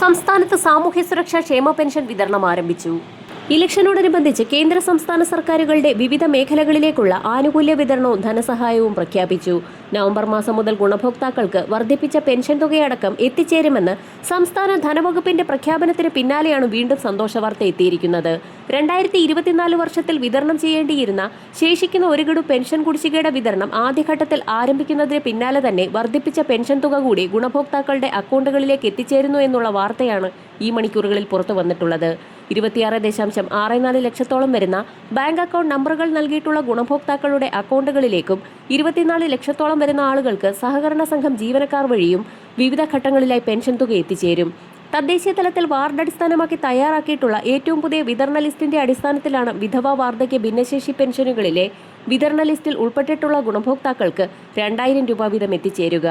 സംസ്ഥാനത്ത് സാമൂഹ്യ സുരക്ഷാ ക്ഷേമ പെൻഷൻ വിതരണം ആരംഭിച്ചു. ഇലക്ഷനോടനുബന്ധിച്ച് കേന്ദ്ര സംസ്ഥാന സർക്കാരുകളുടെ വിവിധ മേഖലകളിലേക്കുള്ള ആനുകൂല്യ വിതരണവും ധനസഹായവും പ്രഖ്യാപിച്ചു. നവംബർ മാസം മുതൽ ഗുണഭോക്താക്കൾക്ക് വർദ്ധിപ്പിച്ച പെൻഷൻ തുകയടക്കം എത്തിച്ചേരുമെന്ന് സംസ്ഥാന ധനവകുപ്പിന്റെ പ്രഖ്യാപനത്തിന് പിന്നാലെയാണ് വീണ്ടും സന്തോഷ വാർത്ത എത്തിയിരിക്കുന്നത്. രണ്ടായിരത്തി ഇരുപത്തിനാല് വർഷത്തിൽ വിതരണം ചെയ്യേണ്ടിയിരുന്ന ശേഷിക്കുന്ന ഒരു ഗഡു പെൻഷൻ കുടിശ്ശികയുടെ വിതരണം ആദ്യഘട്ടത്തിൽ ആരംഭിക്കുന്നതിന് പിന്നാലെ തന്നെ വർദ്ധിപ്പിച്ച പെൻഷൻ തുക കൂടി ഗുണഭോക്താക്കളുടെ അക്കൗണ്ടുകളിലേക്ക് എത്തിച്ചേരുന്നു എന്നുള്ള വാർത്തയാണ് ഈ മണിക്കൂറുകളിൽ പുറത്തു വന്നിട്ടുള്ളത് ഇരുപത്തിയാറ് ദശാംശം ആറ് നാല് ലക്ഷത്തോളം വരുന്ന ബാങ്ക് അക്കൗണ്ട് നമ്പറുകൾ നൽകിയിട്ടുള്ള ഗുണഭോക്താക്കളുടെ അക്കൗണ്ടുകളിലേക്കും ഇരുപത്തിനാല് ലക്ഷത്തോളം വരുന്ന ആളുകൾക്ക് സഹകരണ സംഘം ജീവനക്കാർ വഴിയും വിവിധ ഘട്ടങ്ങളിലായി പെൻഷൻ തുക എത്തിച്ചേരും. തദ്ദേശീയ തലത്തിൽ വാർഡ് അടിസ്ഥാനമാക്കി തയ്യാറാക്കിയിട്ടുള്ള ഏറ്റവും പുതിയ വിതരണ ലിസ്റ്റിന്റെ അടിസ്ഥാനത്തിലാണ് വിധവ വാർദ്ധക്യ ഭിന്നശേഷി പെൻഷനുകളിലെ വിതരണ ലിസ്റ്റിൽ ഉൾപ്പെട്ടിട്ടുള്ള ഗുണഭോക്താക്കൾക്ക് രണ്ടായിരം രൂപ വീതം എത്തിച്ചേരുക.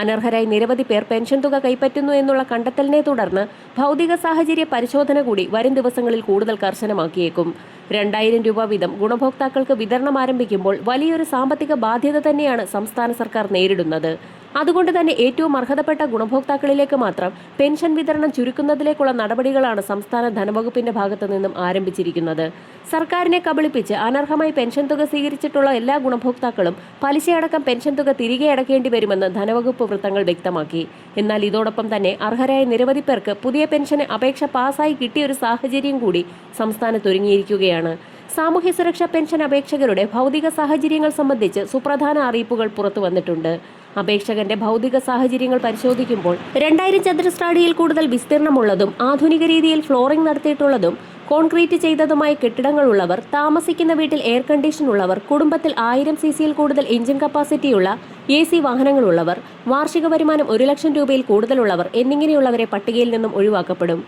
അനർഹരായി നിരവധി പേർ പെൻഷൻ തുക കൈപ്പറ്റുന്നു എന്നുള്ള കണ്ടെത്തലിനെ തുടർന്ന് ഭൗതിക സാഹചര്യ പരിശോധന കൂടി വരും ദിവസങ്ങളിൽ കൂടുതൽ കർശനമാക്കിയേക്കും. രണ്ടായിരം രൂപ വീതം ഗുണഭോക്താക്കൾക്ക് വിതരണം ആരംഭിക്കുമ്പോൾ വലിയൊരു സാമ്പത്തിക ബാധ്യത തന്നെയാണ് സംസ്ഥാന സർക്കാർ നേരിടുന്നത്. അതുകൊണ്ട് തന്നെ ഏറ്റവും അർഹതപ്പെട്ട ഗുണഭോക്താക്കളിലേക്ക് മാത്രം പെൻഷൻ വിതരണം ചുരുക്കുന്നതിലേക്കുള്ള നടപടികളാണ് സംസ്ഥാന ധനവകുപ്പിന്റെ ഭാഗത്തു നിന്നും ആരംഭിച്ചിരിക്കുന്നത്. സർക്കാരിനെ കബളിപ്പിച്ച് അനർഹമായി പെൻഷൻ തുക സ്വീകരിച്ചിട്ടുള്ള എല്ലാ ഗുണഭോക്താക്കളും പലിശയടക്കം പെൻഷൻ തുക തിരികെ അടക്കേണ്ടി വരുമെന്ന് ധനവകുപ്പ് വൃത്തങ്ങൾ വ്യക്തമാക്കി. എന്നാൽ ഇതോടൊപ്പം തന്നെ അർഹരായ നിരവധി പേർക്ക് പുതിയ പെൻഷന് അപേക്ഷ പാസ്സായി കിട്ടിയൊരു സാഹചര്യം കൂടി സംസ്ഥാനത്ത് ഒരുങ്ങിയിരിക്കുകയാണ്. സാമൂഹ്യ സുരക്ഷാ പെൻഷൻ അപേക്ഷകരുടെ ഭൗതിക സാഹചര്യങ്ങൾ സംബന്ധിച്ച് സുപ്രധാന അറിയിപ്പുകൾ പുറത്തു വന്നിട്ടുണ്ട്. അപേക്ഷകന്റെ ഭൗതിക സാഹചര്യങ്ങൾ പരിശോധിക്കുമ്പോൾ രണ്ടായിരം ചതുരശ്ര അടിയിൽ കൂടുതൽ വിസ്തീർണമുള്ളതും ആധുനിക രീതിയിൽ ഫ്ലോറിംഗ് നടത്തിയിട്ടുള്ളതും കോൺക്രീറ്റ് ചെയ്തതുമായ കെട്ടിടങ്ങളുള്ളവർ താമസിക്കുന്ന വീട്ടിൽ എയർ കണ്ടീഷൻ ഉള്ളവർ കുടുംബത്തിൽ ആയിരം സി സിയിൽ കൂടുതൽ എഞ്ചിൻ കപ്പാസിറ്റിയുള്ള എ സി വാഹനങ്ങളുള്ളവർ വാർഷിക വരുമാനം ഒരു ലക്ഷം രൂപയിൽ കൂടുതലുള്ളവർ എന്നിങ്ങനെയുള്ളവരെ പട്ടികയിൽ നിന്നും ഒഴിവാക്കപ്പെടും.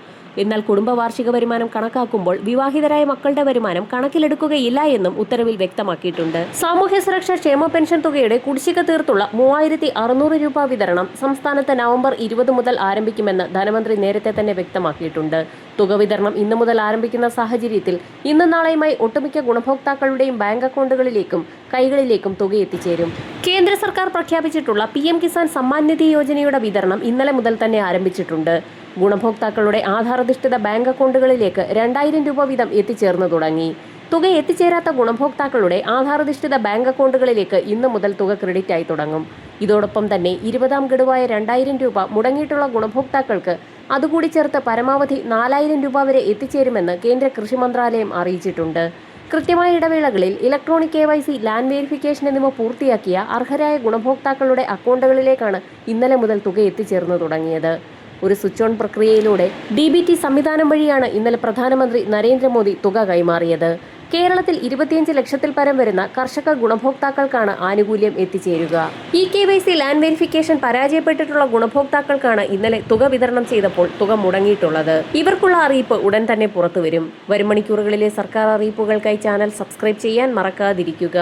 എന്നാൽ കുടുംബവാർഷിക വരുമാനം കണക്കാക്കുമ്പോൾ വിവാഹിതരായ മക്കളുടെ വരുമാനം കണക്കിലെടുക്കുകയില്ല എന്നും ഉത്തരവിൽ വ്യക്തമാക്കിയിട്ടുണ്ട്. സാമൂഹ്യ സുരക്ഷാ ക്ഷേമ പെൻഷൻ തുകയുടെ കുടിശ്ശിക തീർത്തുള്ള മൂവായിരത്തി അറുന്നൂറ് രൂപ വിതരണം സംസ്ഥാനത്ത് നവംബർ ഇരുപത് മുതൽ ആരംഭിക്കുമെന്ന് ധനമന്ത്രി നേരത്തെ തന്നെ വ്യക്തമാക്കിയിട്ടുണ്ട്. തുക വിതരണം ഇന്നു മുതൽ ആരംഭിക്കുന്ന സാഹചര്യത്തിൽ ഇന്നും നാളെയുമായി ഒട്ടുമിക്ക ഗുണഭോക്താക്കളുടെയും ബാങ്ക് അക്കൗണ്ടുകളിലേക്കും കൈകളിലേക്കും തുക എത്തിച്ചേരും കേന്ദ്ര സർക്കാർ പ്രഖ്യാപിച്ചിട്ടുള്ള പി എം കിസാൻ സമ്മാൻ നിധി യോജനയുടെ വിതരണം ഇന്നലെ മുതൽ തന്നെ ആരംഭിച്ചിട്ടുണ്ട്. ഗുണഭോക്താക്കളുടെ ആധാരധിഷ്ഠിത ബാങ്ക് അക്കൗണ്ടുകളിലേക്ക് രണ്ടായിരം രൂപ വീതം എത്തിച്ചേർന്നു തുടങ്ങി. തുക എത്തിച്ചേരാത്ത ഗുണഭോക്താക്കളുടെ ആധാരധിഷ്ഠിത ബാങ്ക് അക്കൗണ്ടുകളിലേക്ക് ഇന്ന് മുതൽ തുക ക്രെഡിറ്റ് ആയി തുടങ്ങും. ഇതോടൊപ്പം തന്നെ ഇരുപതാം ഗഡുവായ രണ്ടായിരം രൂപ മുടങ്ങിയിട്ടുള്ള ഗുണഭോക്താക്കൾക്ക് അതുകൂടി ചേർത്ത് പരമാവധി നാലായിരം രൂപ വരെ എത്തിച്ചേരുമെന്ന് കേന്ദ്ര കൃഷി മന്ത്രാലയം അറിയിച്ചിട്ടുണ്ട്. കൃത്യമായ ഇടവേളകളിൽ electronic K Y C land verification എന്നിവ പൂർത്തിയാക്കിയ അർഹരായ ഗുണഭോക്താക്കളുടെ അക്കൗണ്ടുകളിലേക്കാണ് ഇന്നലെ മുതൽ തുക എത്തിച്ചേർന്നു തുടങ്ങിയത്. ഒരു സ്വിച്ച് ഓൺ പ്രക്രിയയിലൂടെ ഡി ബി ടി സംവിധാനം വഴിയാണ് ഇന്നലെ പ്രധാനമന്ത്രി നരേന്ദ്രമോദി തുക കൈമാറിയത്. കേരളത്തിൽ ഇരുപത്തിയഞ്ച് ലക്ഷത്തിൽ പരം വരുന്ന കർഷക ഗുണഭോക്താക്കൾക്കാണ് ആനുകൂല്യം എത്തിച്ചേരുക. E K Y C land verification പരാജയപ്പെട്ടിട്ടുള്ള ഗുണഭോക്താക്കൾക്കാണ് ഇന്നലെ തുക വിതരണം ചെയ്തപ്പോൾ തുക മുടങ്ങിയിട്ടുള്ളത്. ഇവർക്കുള്ള അറിയിപ്പ് ഉടൻ തന്നെ പുറത്തുവരും. വരും മണിക്കൂറുകളിലെ സർക്കാർ അറിയിപ്പുകൾക്കായി ചാനൽ സബ്സ്ക്രൈബ് ചെയ്യാൻ മറക്കാതിരിക്കുക.